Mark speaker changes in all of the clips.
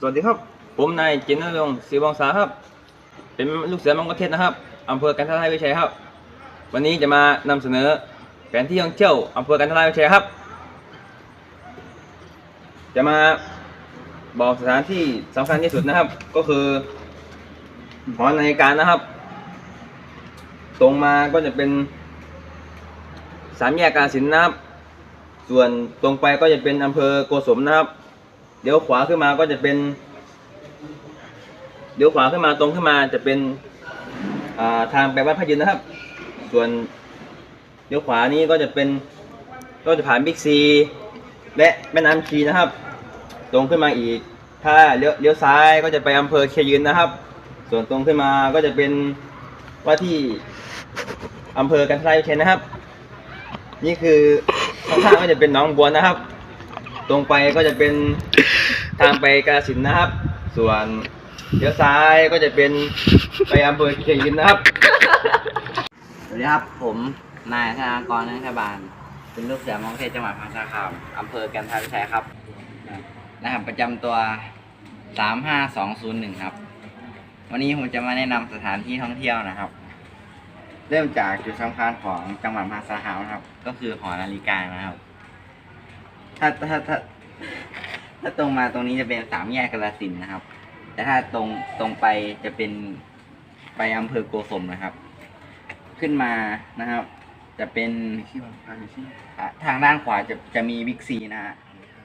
Speaker 1: สวัสดีครับ ผมนายจินนรงค์ศรีวงศาครับ เป็นลูกเสือมังกรเทศนะครับอำเภอกันทรายวิชัยครับ วันนี้จะมานำเสนอแผนที่ท่องเที่ยวอำเภอกันทรายวิชัยครับ จะมาบอกสถานที่สำคัญที่สุดนะครับ ก็คือหอนาฬิกานะครับ ตรงมาก็จะเป็นสามแยกกาสินนะครับ ส่วนตรงไปก็จะเป็นอำเภอโกสมนะครับ เดี๋ยวขวาขึ้นมาก็จะเป็น เดี๋ยวขวาขึ้นมาตรงขึ้นมาจะเป็นาทางไปวัดพระยืนนะครับ ส่วนเดี๋ยวขวานี้ก็จะเป็นก็จะผ่านบิ๊กซีและแม่น้ำชีนะครับ ตรงขึ้นมาอีก ถ้าเลี้ยวเลี้ยวซ้ายก็จะไปอำเภอเชยืนนะครับ ส่วนตรงขึ้นมาก็จะเป็นว่าที่อำเภอกันทรายเชียรนะครับ นี่คือข้างๆก็จะเป็นหนองบัวนะครับ ตรงไปก็จะเป็น ทางไปกาฬสินธุ์นะครับ ส่วนเลี้ยวซ้ายก็จะเป็นไปอำเภอเชียงยินนะครับ
Speaker 2: สวัสดีครับ ผมนายธนากรนันทบาลเป็นลูกเสือมองเทศจังหวัดมหาสาคามอำเภอกันทาวิชัยครับรหัสประจำตัว 35201 ครับ วันนี้ผมจะมาแนะนำสถานที่ท่องเที่ยวนะครับ เริ่มจากจุดสำคัญของจังหวัดมหาสารคามนะครับ ก็คือหอนาฬิกานะครับ ถ้าถ้าถ้า ถ้าตรงมาตรงนี้จะเป็นสามแยกกาฬสินธุ์นะครับ แต่ถ้าตรงตรงไปจะเป็นไปอำเภอโกสมนะครับ ขึ้นมานะครับ จะเป็นอะทางด้านขวาจะจะมีบิ๊กซีนะฮะ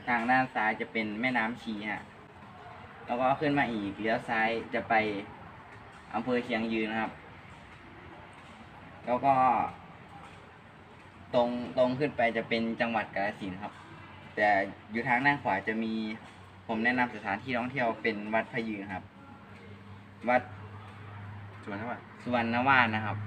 Speaker 2: ทางด้านซ้ายจะเป็นแม่น้ำชีฮะ แล้วก็ขึ้นมาอีกเลี้ยวซ้ายจะไปอำเภอเชียงยืนนะครับ แล้วก็ ตรงตรงขึ้นไปจะเป็นจังหวัดกาฬสินธุ์ครับ แต่อยู่ทางด้านขวาจะมีผมแนะนำสถานที่ท่องเที่ยวเป็นวัดพะยืนครับ วัด
Speaker 1: ส่วนเท่าไหร่
Speaker 2: สุวรรณวาสนะครับ